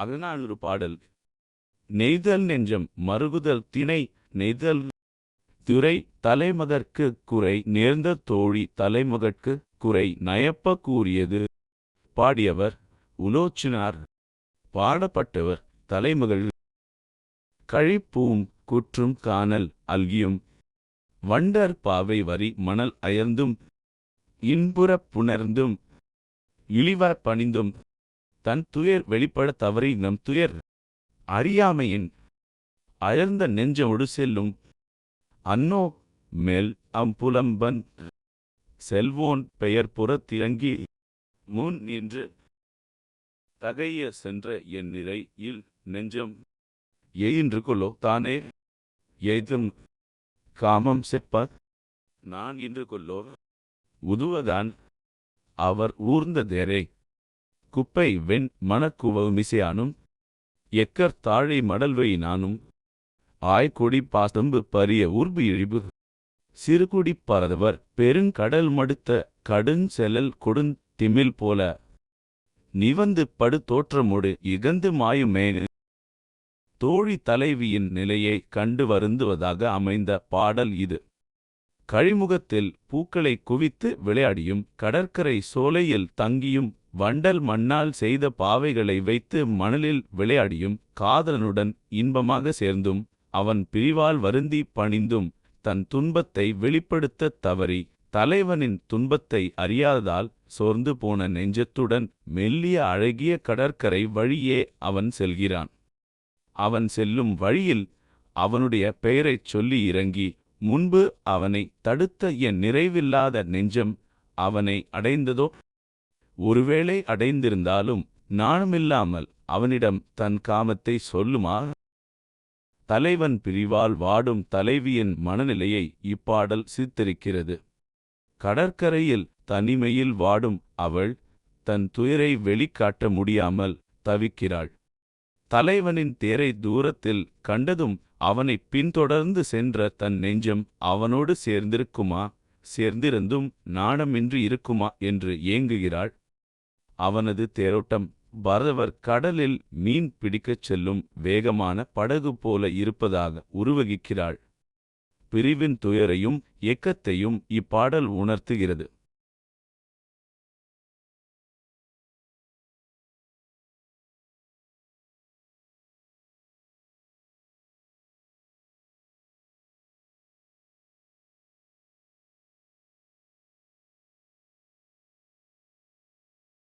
அகநானூறு பாடல். நெய்தல் நெஞ்சம் மறுகுதல் திணை நெய்தல் துறை தலைமகற்கு குறை நேர்ந்த தோழி தலைமகற்கு குறை நயப்ப கூறியது. பாடியவர் உலோச்சினார். பாடப்பட்டவர் தலைமகள். கழிப்பூம் குற்றும் காணல் அல்கியும். வண்டர் பாவை வரி மணல் அயர்ந்தும். இன்புறப் புணர்ந்தும். இழிவர் பணிந்தும். தன் துயர் வெளிப்படத் தவறி நம் துயர் அறியாமையின் அயர்ந்த நெஞ்சமொடு செல்லும். அன்னோ மேல் அம்புலம்பன் செல்வோன் பெயர் புறத்திறங்கி முன் நின்று தகைய சென்ற என் நிறை இல் நெஞ்சம் எயின்று கொல்லோ தானே எய்தும் காமம் செப்ப நான் இன்று கொல்லோ உதுவதான் அவர் ஊர்ந்த தேரே. குப்பை வெண் மணக்குவமிசையானும் எக்கர் தாழை மடல்வையினானும் ஆய்கொடி பாசம்பு பரிய ஊர்பு இழிபு. சிறுகுடி பரதவர் பெருங்கடல் மடுத்த கடுஞ் செலல் கொடுந் திமில் போல. நிவந்து படு தோற்றமொடு இகந்து மாயுமேனு தோழி தலைவியின் நிலையை கண்டு வருந்துவதாக அமைந்த பாடல் இது. கழிமுகத்தில் பூக்களை குவித்து விளையாடியும் கடற்கரை சோலையில் தங்கியும் வண்டல் மண்ணால் செய்த பாவைகளை வைத்து மணலில் விளையாடியும் காதலனுடன் இன்பமாக சேர்ந்தும் அவன் பிரிவால் வருந்தி பணிந்தும் தன் துன்பத்தை வெளிப்படுத்தத் தவறி தலைவனின் துன்பத்தை அறியாததால் சோர்ந்து போன நெஞ்சத்துடன் மெல்லிய அழகிய கடற்கரை வழியே அவன் செல்கிறான். அவன் செல்லும் வழியில் அவனுடைய பெயரைச் சொல்லி இறங்கி முன்பு அவனை தடுத்த என் நிறைவில்லாத நெஞ்சம் அவனை அடைந்ததோ? ஒருவேளை அடைந்திருந்தாலும் நாணமில்லாமல் அவனிடம் தன் காமத்தை சொல்லுமா? தலைவன் பிரிவால் வாடும் தலைவியின் மனநிலையை இப்பாடல் சித்தரிக்கிறது. கடற்கரையில் தனிமையில் வாடும் அவள் தன் துயரை வெளிக்காட்ட முடியாமல் தவிக்கிறாள். தலைவனின் தேரை தூரத்தில் கண்டதும் அவனை பின்தொடர்ந்து சென்ற தன் நெஞ்சம் அவனோடு சேர்ந்திருக்குமா? சேர்ந்திருந்தும் நாணமின்றி இருக்குமா? என்று ஏங்குகிறாள். அவனது தேரோட்டம் பரதவர் கடலில் மீன் பிடிக்கச் செல்லும் வேகமான படகு போல இருப்பதாக உருவகிக்கிறாள். பிரிவின் துயரையும் எக்கத்தையும் இப்பாடல் உணர்த்துகிறது.